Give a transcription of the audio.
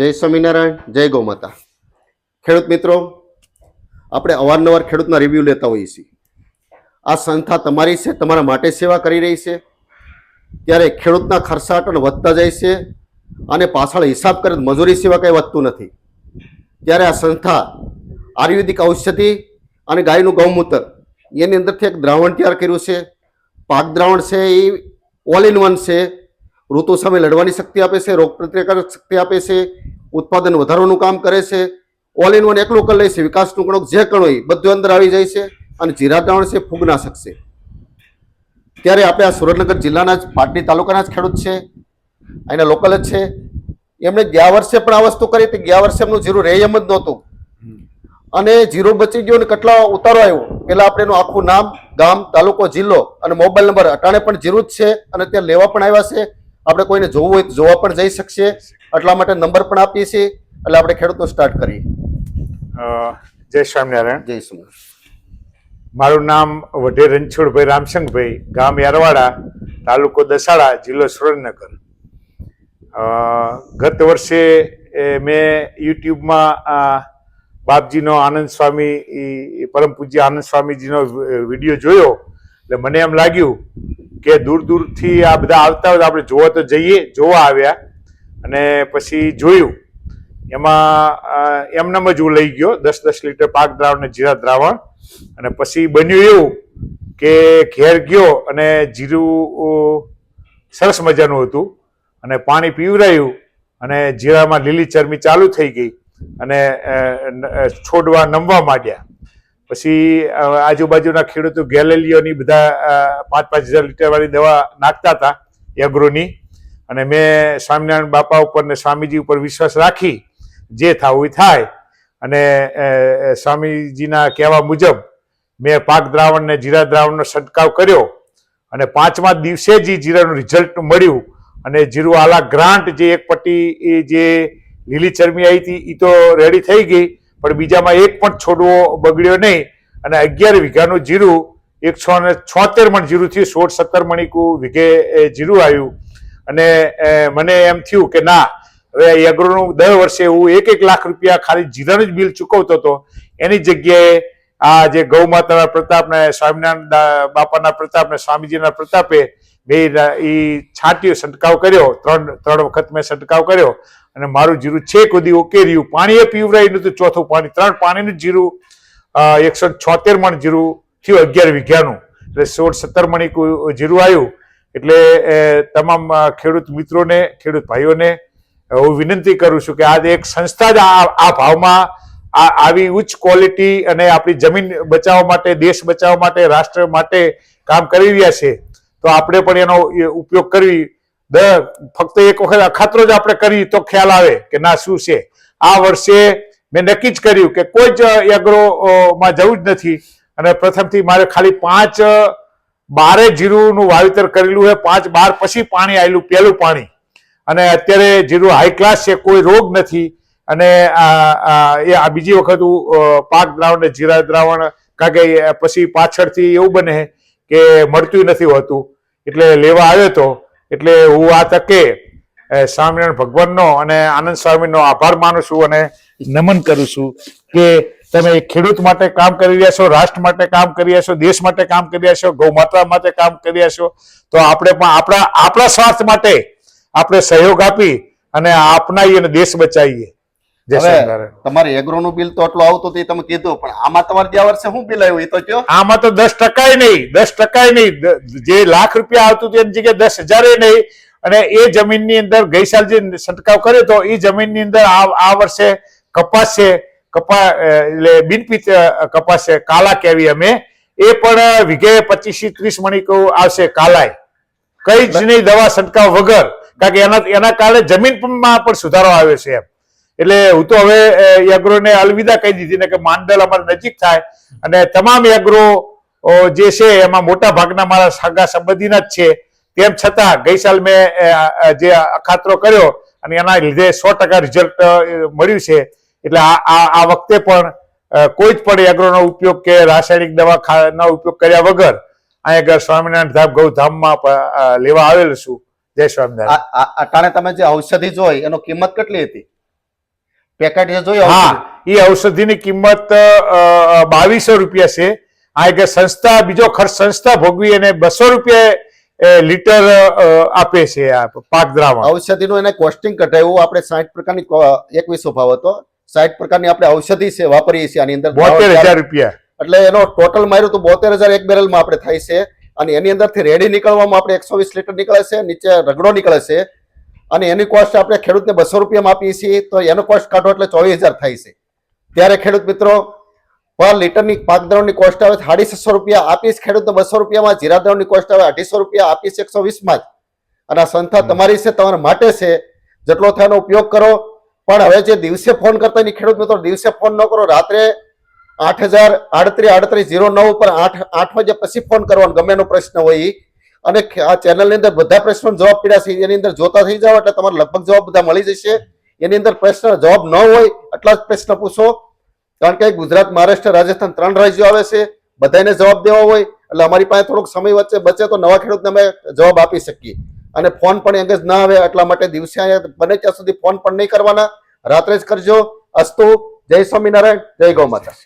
જય સ્વામિનારાયણ, જય ગૌમાતા ખેડૂત મિત્રો, આપણે અવારનવાર ખેડૂતના રિવ્યૂ લેતા હોઈએ છીએ. આ સંસ્થા તમારી છે, તમારા માટે સેવા કરી રહી છે. ત્યારે ખેડૂતના ખર્ચાટ અને વધતા જાય છે અને પાછળ હિસાબ કરે મજૂરી સેવા કંઈ વધતું નથી. ત્યારે આ સંસ્થા આયુર્વેદિક ઔષધિ અને ગાયનું ગૌમૂત્ર એની અંદરથી એક દ્રાવણ તૈયાર કર્યું છે. પાક દ્રાવણ છે, એ ઓલ ઇન વન છે. ઋતુ સામે લડવાની શક્તિ આપે છે, રોગ પ્રતિકારક શક્તિ આપે છે, ઉત્પાદન વધારવાનું કામ કરે છે. ઓલ ઇન વન એકલું કરી લે છે વિકાસનું કણક જે કણ હોય બધું અંદર આવી જાય છે અને જીરા દ્રાવણ છે ફૂગનાશક છે. ત્યારે આપણે આ સુરેન્દ્રનગર જિલ્લાના જ પાટડી તાલુકાના જ ખેડૂત છે, અહીંના લોકલ જ છે. એમણે ગયા વર્ષે પણ આ વસ્તુ કરી હતી, ગયા વર્ષે એમનું જીરું રહે એમ જ નહોતું. અને જીરો બચી ગયો અને કેટલા ઉતારો આવ્યો, પેલા આપણે એનું આખું નામ ગામ, તાલુકો, જિલ્લો અને મોબાઈલ નંબર અટાણે પણ જીરું જ છે અને ત્યાં લેવા પણ આવ્યા છે. આપણે કોઈને જોવું હોય તો જોવા પણ જઈ શકશે. એટલા માટે નંબર પણ આપીએ છીએ. એટલે આપણે ખેડૂતો સ્ટાર્ટ કરીએ. જય સ્વામિનારાયણ. જય સ્વામિનારાયણ. મારું નામ વઢે રણછોડભાઈ રામસંગભાઈ ગામ યારવાડા તાલુકો દસાડા જિલ્લો સુરેન્દ્રનગર. ગત વર્ષે મેં યુટ્યુબમાં આ બાપજીનો આનંદ સ્વામી પરમ પૂજ્ય આનંદ સ્વામીજીનો વીડિયો જોયો. એટલે મને એમ લાગ્યું કે દૂર દૂરથી આ બધા આવતા હોય આપણે જોવા તો જઈએ, જોવા આવ્યા. અને પછી જોયું. એમાં એમનેમ જ હું લઈ ગયો, દસ દસ લીટર પાક દ્રાવણ અને જીરા દ્રાવણ. અને પછી બન્યું એવું કે ઘેર ગયો અને જીરું સરસ મજાનું હતું. અને પાણી પીવરાયું અને જીરામાં લીલી ચરમી ચાલુ થઈ ગઈ. અને છોડવા નમવા માંડ્યા. પછી આજુબાજુના ખેડૂતો ગેલેલિયોની બધા પાંચ પાંચ હજાર લીટરવાળી દવા નાખતા હતા એગ્રોની અને મેં સ્વામિનારાયણ બાપા ઉપર ને સ્વામીજી ઉપર વિશ્વાસ રાખી, જે થવું થાય. અને સ્વામીજીના કહેવા મુજબ, મેં પાક દ્રાવણ ને જીરા દ્રાવણનો છંટકાવ કર્યો. અને પાંચમા દિવસે જ જીરાનું રિઝલ્ટ મળ્યું. અને જીરું આલા ગ્રાન્ટ જે એક પટ્ટી જે લીલી ચરમી આવી હતી એ તો રેડી થઈ ગઈ. પણ બીજામાં એક પણ છોડવો બગડ્યો નહીં અને અગિયાર વીઘાનું જીરું એકસો ને છોતેર મણ જીરું થયું, સોળ સત્તર મણીકું વીઘે જીરું આવ્યું. અને મને એમ થયું કે ના, હવે એગ્રોનું દર વર્ષે હું એક એક લાખ રૂપિયા ખાલી જીરાનું જ બિલ ચૂકવતો હતો. એની જગ્યાએ આ જે ગૌ માતાના પ્રતાપ સ્વામિનારાયણ બાપાના પ્રતાપ ને સ્વામીજીના પ્રતાપે બે એ છાંટ્યો છંટકાવ કર્યો. ત્રણ ત્રણ વખત મેં છંટકાવ કર્યો. અને મારું જીરું છે કુદી ઉકેર્યું પાણીએ પીવરાયું નતું. ચોથું પાણી, ત્રણ પાણીનું જીરું એકસો છોતેર મણ જીરું થયું અગિયાર વીઘાનું. એટલે સોળ, સત્તર મણી જીરું આવ્યું એટલે તમામ ખેડૂત મિત્રોને, ખેડૂત ભાઈઓને હું વિનંતી કરું છું કે આજે એક સંસ્થા જ આ ભાવમાં આ આવી ઉચ્ચ ક્વોલિટી અને આપણી જમીન બચાવવા માટે, દેશ બચાવવા માટે, રાષ્ટ્ર માટે કામ કરી રહ્યા છે, તો આપણે પણ એનો ઉપયોગ કરવી. દર ફક્ત એક વખત અખાતરો જ આપણે કરી તો ખ્યાલ આવે કે ના, શું છે? આ વર્ષે મેં નક્કી જ કર્યું કે કોઈ જ એગ્રો માં જવું જ નથી અને પ્રથમથી મારે ખાલી પાંચ, બારે જીરુંનું વાવેતર કરેલું છે પાંચ, બાર પછી પાણી આવેલું, પહેલું પાણી. અને અત્યારે જીરું હાઈ ક્લાસ છે, કોઈ રોગ નથી. અને એ, આ બીજી વખત હું પાક દ્રાવણ જીરા દ્રાવણ, કારણ કે પછી પાછળથી એવું બને કે મળતું નથી હોતું. એટલે લેવા આવ્યો હતો એટલે હું આ તકે સ્વામિનારાયણ ભગવાનનો અને આનંદ સ્વામીનો આભાર માનું છું અને નમન કરું છું કે તમે ખેડૂત માટે કામ કરી રહ્યા છો, રાષ્ટ્ર માટે કામ કરી રહ્યા છો, દેશ માટે કામ કરી રહ્યા છો ગૌ માતા માટે કામ કરી રહ્યા છો, તો આપણે પણ આપણા આપણા સ્વાર્થ માટે આપણે સહયોગ આપી અને આપનાઈએ અને દેશ બચાવીએ. જય એગ્રો નું બિલ તો આટલું આવતું તમે કીધું પણ આમાં તમારે ગયા વર્ષે શું બિલ આવ્યું? એ તો કયો? આમાં તો દસ ટકા નહીં દસ ટકા નહીં. જે લાખ રૂપિયા આવતું હતું એની જગ્યાએ દસ હજાર નહીં. અને એ જમીનની અંદર ગઈ સાલ જે છંટકાવ કર્યો હતો એ જમીનની અંદર આ વર્ષે કપાસ છે કપા એટલે બિનપીત કપાસ છે કાલા કેવી અમે. એ પણ વીઘે પચીસ ત્રીસ મણી કહું આવશે કાલાય. કઈ જ નહીં દવા છંટકાવ વગર. કારણ કે એના એના કારણે જમીન પણ સુધારો આવ્યો છે એમ. એટલે હું તો હવે યગ્રોને અલવિદા કહી દીધી ને કે માંડલ અમારે નજીક થાય. અને તમામ યગ્રો જે છે એમાં મોટા ભાગના મારા સગા સંબંધીના જ છે. તેમ છતાં, ગઈ સાલ મેં જે અખાતરો કર્યો અને એના લીધે સો ટકા રિઝલ્ટ મળ્યું છે. એટલે આ આ વખતે પણ કોઈ જ પણ એગ્રોનો ઉપયોગ કે રાસાયણિક દવા ખા- ઉપયોગ કર્યા વગર અહીંયા આગળ સ્વામિનારાયણ ધામ ગૌધામમાં લેવા આવેલ છું. જય સ્વામિનારાયણ. કારણે તમે જે ઔષધિ જોઈ, એનો કિંમત કેટલી હતી? પેકેટ જે જોયું હા. એ ઔષધિની કિંમત બાવીસો રૂપિયા છે. આ એક સંસ્થા બીજો ખર્ચ સંસ્થા ભોગવી અને બસો રૂપિયા લીટર આપે છે આ પાક દ્રાવણ. ઔષધિનું એને કોસ્ટિંગ કઢાવ્યું. આપણે સાઠ પ્રકારની એકવીસો ભાવ હતો. સાઠ પ્રકારની આપણે ઔષધિ છે વાપરીએ છીએ આની અંદર. બોતેર હજાર રૂપિયા. એટલે એનો ટોટલ માર્યું તો બોતેર હજાર એક બેરલમાં આપણે થાય છે. અને એની અંદરથી રેડી નીકળવામાં આપણે એકસો વીસ લીટર નીકળે છે. નીચે રગડો નીકળે છે. અને એની કોસ્ટ આપણે ખેડૂતને બસો રૂપિયામાં આપીએ છીએ તો એનો કોસ્ટ કાઢો એટલે ચોવીસ હજાર થાય છે. ત્યારે ખેડૂત મિત્રો પર લીટરની પાક દ્રવની કોસ્ટ આવે સાડી છસો રૂપિયા આપીશ ખેડૂતને બસો રૂપિયામાં જીરા દ્રવની કોસ્ટ આવે અઢીસો રૂપિયા આપીશ એકસો વીસમાં જ. અને આ સંસ્થા તમારી છે તમારા માટે છે જેટલો થાય એનો ઉપયોગ કરો. પણ હવે જે દિવસે ફોન કરતા એની ખેડૂત મિત્રો દિવસે ફોન ન કરો રાત્રે આઠ હજાર આડત્રીસ આડત્રીસ જીરો નવ ઉપર આઠ આઠ વાગ્યા પછી ફોન કરવાનો ગમે એનો પ્રશ્ન હોય ઈ. અને આ ચેનલની અંદર બધા પ્રશ્નો જવાબ પીડ્યા છે. એની અંદર જોતા થઈ જાવ એટલે તમારે લગભગ જવાબ બધા મળી જશે. એની અંદર પ્રશ્ન જવાબ ન હોય એટલા જ પ્રશ્ન પૂછો. કારણ કે ગુજરાત, મહારાષ્ટ્ર, રાજસ્થાન ત્રણ રાજ્યો આવે છે. બધાને જવાબ દેવા હોય. એટલે અમારી પાસે થોડોક સમય વચ્ચે બચે તો નવા ખેડૂતને અમે જવાબ આપી શકીએ. અને ફોન પણ અંગે જ ના આવે એટલા માટે દિવસે બને ત્યાં સુધી ફોન પણ નહીં કરવાના. રાત્રે જ કરજો. અસ્તુ. જય સ્વામિનારાયણ. જય ગૌ માતા.